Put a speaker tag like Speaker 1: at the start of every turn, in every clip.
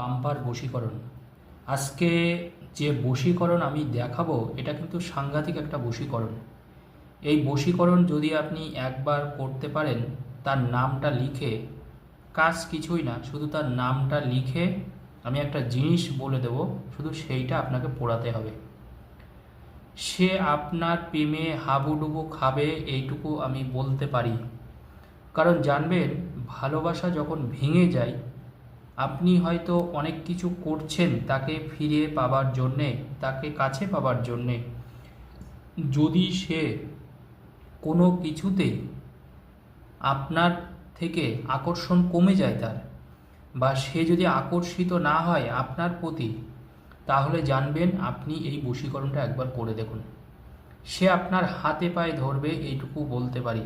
Speaker 1: Bumper বশীকরণ। আজকে যে বশীকরণ আমি দেখাবো, এটা কিন্তু সাংঘাতিক একটা বশীকরণ। এই বশীকরণ যদি আপনি একবার করতে পারেন, তার নামটা লিখে, কাজ কিছুই না, শুধু তার নামটা লিখে আমি একটা জিনিস বলে দেব, শুধু সেইটা আপনাকে পড়াতে হবে। সে আপনার প্রেমে হাবুডুবু খাবে, এইটুকু আমি বলতে পারি। কারণ জানবেন, ভালোবাসা যখন ভেঙে যায় আপনি হয়তো অনেক কিছু করছেন তাকে ফিরে পাবার জন্যে, তাকে কাছে পাবার জন্যে। যদি সে কোনো কিছুতে আপনার থেকে আকর্ষণ কমে যায় তার, বা সে যদি আকর্ষিত না হয় আপনার প্রতি, তাহলে জানবেন আপনি এই বশীকরণটা একবার করে দেখুন। সে আপনার হাতে পায়ে ধরবে এইটুকু বলতে পারি।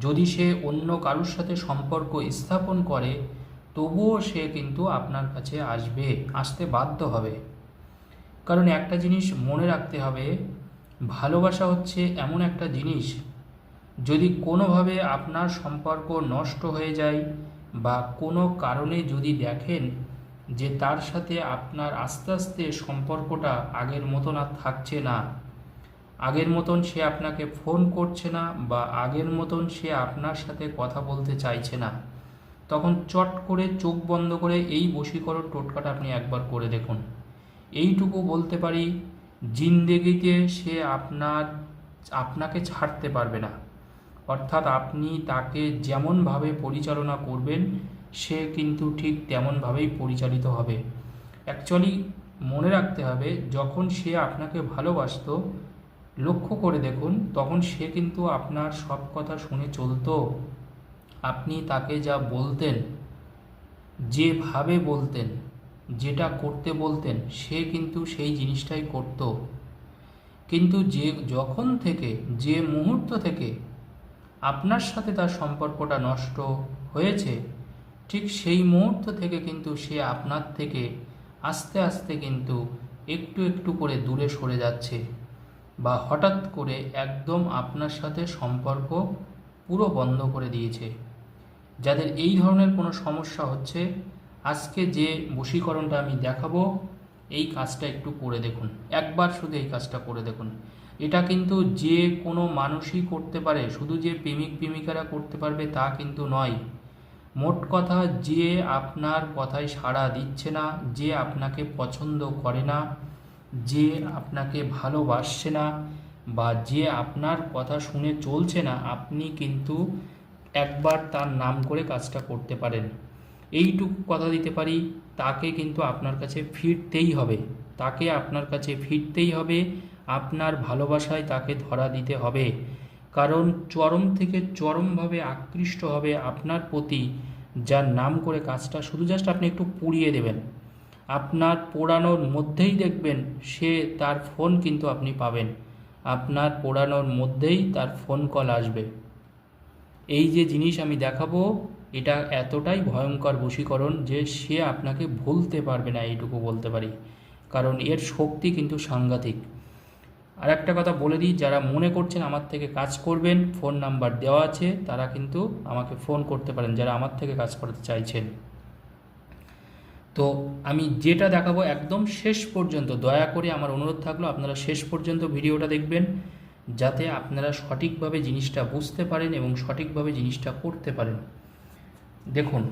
Speaker 1: যদি সে অন্য কারুর সাথে সম্পর্ক স্থাপন করে তবুও সে কিন্তু আপনার কাছে আসবে, আসতে বাধ্য হবে। কারণ একটা জিনিস মনে রাখতে হবে, ভালোবাসা হচ্ছে এমন একটা জিনিস, যদি কোনোভাবে আপনার সম্পর্ক নষ্ট হয়ে যায় বা কোনো কারণে যদি দেখেন যে তার সাথে আপনার আস্তে আস্তে সম্পর্কটা আগের মতন আর থাকছে না, আগের মতন সে আপনাকে ফোন করছে না বা আগের মতন সে আপনার সাথে কথা বলতে চাইছে না তখন চট করে চোখ বন্ধ করে এই বশীকরণ টোটকাটা আপনি একবার করে দেখুন। এইটুকু বলতে পারি জিন্দেগিতে সে আপনার, আপনাকে ছাড়তে পারবে না। অর্থাৎ আপনি তাকে যেমনভাবে পরিচালনা করবেন, সে কিন্তু ঠিক তেমনভাবেই পরিচালিত হবে। অ্যাকচুয়ালি মনে রাখতে হবে, যখন সে আপনাকে ভালোবাসতো, লক্ষ্য করে দেখুন, তখন সে কিন্তু আপনার সব কথা শুনে চলতো। আপনি তাকে যা বলতেন, যেভাবে বলতেন, যেটা করতে বলতেন, সে কিন্তু সেই জিনিসটাই করত। কিন্তু যে যখন থেকে, যে মুহূর্ত থেকে আপনার সাথে তার সম্পর্কটা নষ্ট হয়েছে, ঠিক সেই মুহূর্ত থেকে কিন্তু সে আপনার থেকে আস্তে আস্তে কিন্তু একটু একটু করে দূরে সরে যাচ্ছে বা হঠাৎ করে একদম আপনার সাথে সম্পর্ক পুরো বন্ধ করে দিয়েছে। যাদের এই ধরনের কোনো সমস্যা হচ্ছে, আজকে যে বশীকরণটা আমি দেখাবো, এই কাজটা একটু করে দেখুন। একবার শুধু এই কাজটা করে দেখুন। এটা কিন্তু যে কোনো মানুষই করতে পারে, শুধু যে প্রেমিক প্রেমিকারা করতে পারবে তা কিন্তু নয়। মোট কথা যে আপনার কথায় সাড়া দিচ্ছে না, যে আপনাকে পছন্দ করে না, যে আপনাকে ভালোবাসছে না, বা যে আপনার কথা শুনে চলছে না, আপনি কিন্তু একবার তার নাম করে কাজটা করতে পারেন। এইটুকু কথা দিতে পারি, তাকে কিন্তু আপনার কাছে ফিরতেই হবে। তাকে আপনার কাছে ফিরতেই হবে, আপনার ভালোবাসায় তাকে ধরা দিতে হবে। কারণ চরম থেকে চরমভাবে আকৃষ্ট হবে আপনার প্রতি যার নাম করে কাজটা শুধু জাস্ট আপনি একটু পুড়িয়ে দেবেন। আপনার পোড়ানোর মধ্যেই দেখবেন সে তার ফোন কিন্তু আপনি পাবেন। আপনার পোড়ানোর মধ্যেই তার ফোন কল আসবে। এই যে জিনিস আমি দেখাবো, এটা এতটাই ভয়ঙ্কর বশীকরণ যে সে আপনাকে ভুলতে পারবে না এইটুকু বলতে পারি। কারণ এর শক্তি কিন্তু সাংঘাতিক। আর একটা কথা বলে দিই, যারা মনে করছেন আমার থেকে কাজ করবেন, ফোন নাম্বার দেওয়া আছে, তারা কিন্তু আমাকে ফোন করতে পারেন, যারা আমার থেকে কাজ করতে চাইছেন। তো আমি যেটা দেখাবো একদম শেষ পর্যন্ত, দয়া করে আমার অনুরোধ থাকল আপনারা শেষ পর্যন্ত ভিডিওটা দেখবেন। যাতে আপনারা সঠিকভাবে জিনিসটা বুঝতে পারেন এবং সঠিকভাবে জিনিসটা করতে পারেন। দেখুন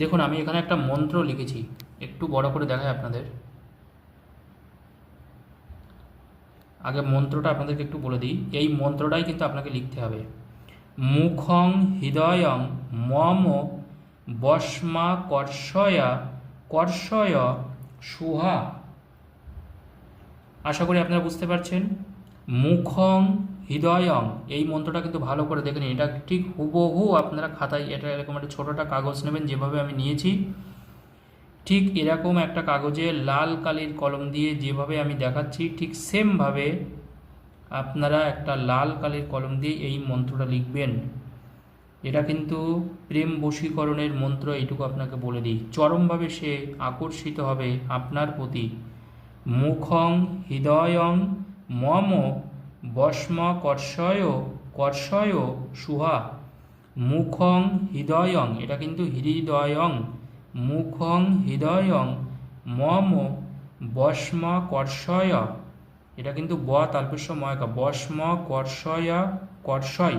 Speaker 1: দেখুন, আমি এখানে একটা মন্ত্র লিখেছি। একটু বড় করে দেখাই আপনাদের। আগে মন্ত্রটা আপনাদেরকে একটু বলে দিই। এই মন্ত্রটাই কিন্তু আপনাকে লিখতে হবে। মুখং হৃদয়ং মম বস্মা কর্ষয়া কর্ষয় সুহা। আশা করি আপনারা বুঝতে পারছেন। মুখং হৃদয়ং, এই মন্ত্রটা কিন্তু ভালো করে দেখে নিন। এটা ঠিক হুবহু আপনারা খাতায়, এটা এরকম একটা ছোটোটা কাগজ নেবেন, যেভাবে আমি নিয়েছি। ঠিক এরকম একটা কাগজে লাল কালির কলম দিয়ে যেভাবে আমি দেখাচ্ছি, ঠিক সেমভাবে আপনারা একটা লাল কালির কলম দিয়ে এই মন্ত্রটা লিখবেন। এটা কিন্তু প্রেম বশীকরণের মন্ত্র, এইটুকু আপনাকে বলে দিই। চরমভাবে সে আকর্ষিত হবে আপনার প্রতি। মুখং হৃদয়ং মম বস্ম কর্ষয় কর্ষয় সুহা। মুখং হৃদয়ং, এটা কিন্তু হৃদয়ং। মুখং হৃদয়ং, মম বস্ম কর্ষয় এটা কিন্তু ব তালপস্য ময়কা বস্ম কর্ষয় কর্ষয়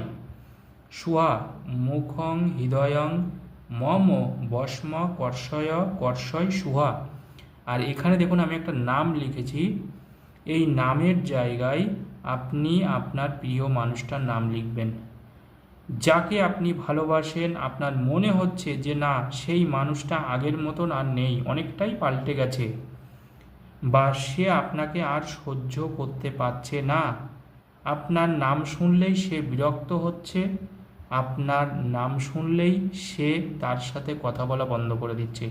Speaker 1: সুহা। মুখং হৃদয়ং, মম বস্ম কর্ষয় কর্ষয় সুহা। আর এখানে দেখুন আমি একটা নাম লিখেছি। এই নামের জায়গায় আপনি আপনার প্রিয় মানুষটার নাম লিখবেন। যাকে আপনি ভালোবাসেন, আপনার মনে হচ্ছে যে না, সেই মানুষটা আগের মতন আর নেই, অনেকটাই পাল্টে গেছে। বা সে আপনাকে আর সহ্য করতে পারছে না। আপনার নাম শুনলেই সে বিরক্ত হচ্ছে, আপনার নাম শুনলেই সে তার সাথে কথা বলা বন্ধ করে দিচ্ছে।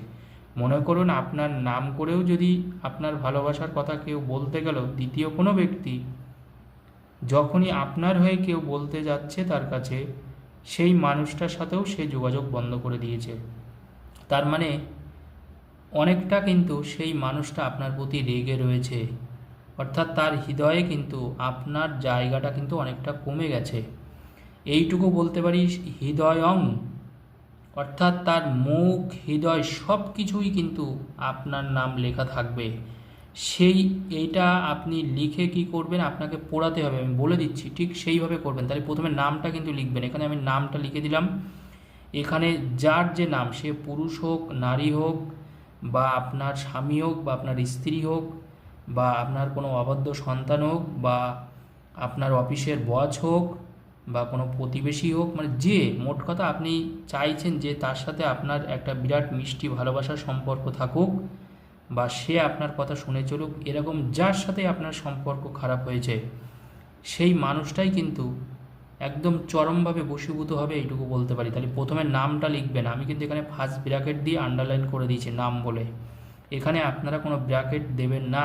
Speaker 1: মনে করুন, আপনার নাম করেও যদি আপনার ভালোবাসার কথা কেউ বলতে গেল, দ্বিতীয় কোনো ব্যক্তি যখনই আপনার হয়ে কেউ বলতে যাচ্ছে তার কাছে, সেই মানুষটার সাথেও সে যোগাযোগ বন্ধ করে দিয়েছে। তার মানে অনেকটা কিন্তু সেই মানুষটা আপনার প্রতি রেগে রয়েছে। অর্থাৎ তার হৃদয়ে কিন্তু আপনার জায়গাটা কিন্তু অনেকটা কমে গেছে। এইটুকু বলতে পারি, হৃদয়ং। অর্থাৎ তার মুখ, হৃদয় সব কিছুই কিন্তু আপনার নাম লেখা থাকবে। সেই এইটা আপনি লিখে কি করবেন? আপনাকে পড়াতে হবে। আমি বলে দিচ্ছি, ঠিক সেইভাবে করবেন। তাহলে প্রথমে নামটা কিন্তু লিখবেন। এখানে আমি নামটা লিখে দিলাম। এখানে যার যে নাম, সে পুরুষ হোক, নারী হোক, বা আপনার স্বামী হোক, বা আপনার স্ত্রী হোক, বা আপনার কোনো অবাধ্য সন্তান হোক, বা আপনার অফিসের বস হোক, বা কোনো প্রতিবেশী হোক মানে যে, মোট কথা আপনি চাইছেন যে তার সাথে আপনার একটা বিরাট মিষ্টি ভালোবাসার সম্পর্ক থাকুক। বা সে আপনার কথা শুনে চলুক, এরকম যার সাথে আপনার সম্পর্ক খারাপ হয়েছে, সেই মানুষটাই কিন্তু একদম চরমভাবে বশীভূত হবে এইটুকু বলতে পারি। তাহলে প্রথমে নামটা লিখবেন। আমি কিন্তু এখানে ফার্স্ট ব্র্যাকেট দিয়ে আন্ডারলাইন করে দিয়েছি নাম বলে। এখানে আপনারা কোনো ব্র্যাকেট দেবেন না।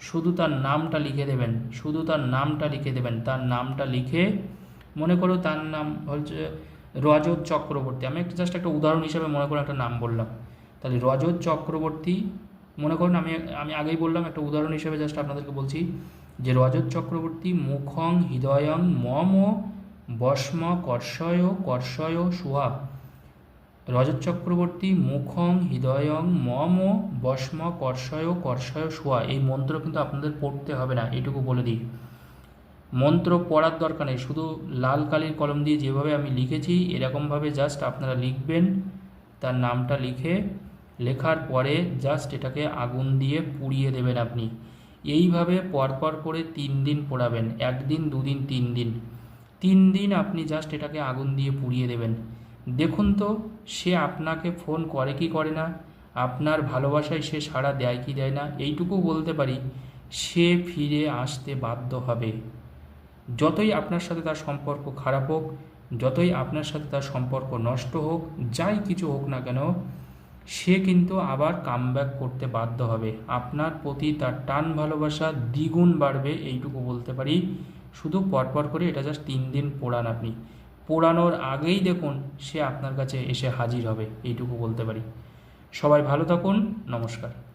Speaker 1: শুধু তার নামটা লিখে দেবেন। শুধু তার নামটা লিখে দেবেন। তার নামটা লিখে মনে করো তার নাম হচ্ছে রজত চক্রবর্তী। আমি একটা জাস্ট একটা উদাহরণ হিসেবে মনে করো একটা নাম বললাম। তাহলে রজত চক্রবর্তী মনে করুন, আমি আমি আগেই বললাম, একটা উদাহরণ হিসেবে জাস্ট আপনাদেরকে বলছি যে রজত চক্রবর্তী মুখং হৃদয়ং মম বস্ম কর্ষয় কর্ষয় সুহা। রজত চক্রবর্তী মুখং হৃদয়ং মম বস্ম কর্ষয় কর্ষয় সুয়া এই মন্ত্র কিন্তু আপনাদের পড়তে হবে না এটুকু বলে দিই। মন্ত্র পড়ার দরকার নেই, শুধু লাল কালির কলম দিয়ে যেভাবে আমি লিখেছি, এরকমভাবে জাস্ট আপনারা লিখবেন, তার নামটা লিখে লেখার পরে জাস্ট এটাকে আগুন দিয়ে পুড়িয়ে দেবেন আপনি। এইভাবে পরপর করে তিন দিন পোড়াবেন, একদিন, দুদিন, তিন দিন। তিন দিন আপনি জাস্ট এটাকে আগুন দিয়ে পুড়িয়ে দেবেন। দেখুন তো, সে আপনাকে ফোন করে কি করে না? আপনার ভালোবাসায় সে সাড়া দেয় কি দেয় না? এইটুকু বলতে পারি, সে ফিরে আসতে বাধ্য হবে। যতই আপনার সাথে তার সম্পর্ক খারাপ হোক, যতই আপনার সাথে তার সম্পর্ক নষ্ট হোক, যাই কিছু হোক না কেন সে কিন্তু আবার কামব্যাক করতে বাধ্য হবে। আপনার প্রতি তার টান ভালোবাসা দ্বিগুণ বাড়বে, এইটুকু বলতে পারি। শুধু পরপর করে এটা জাস্ট তিন দিন পোড়ান আপনি। পোড়ানোর আগেই দেখুন সে আপনার কাছে এসে হাজির হবে, এইটুকু বলতে পারি। সবাই ভালো থাকুন, নমস্কার।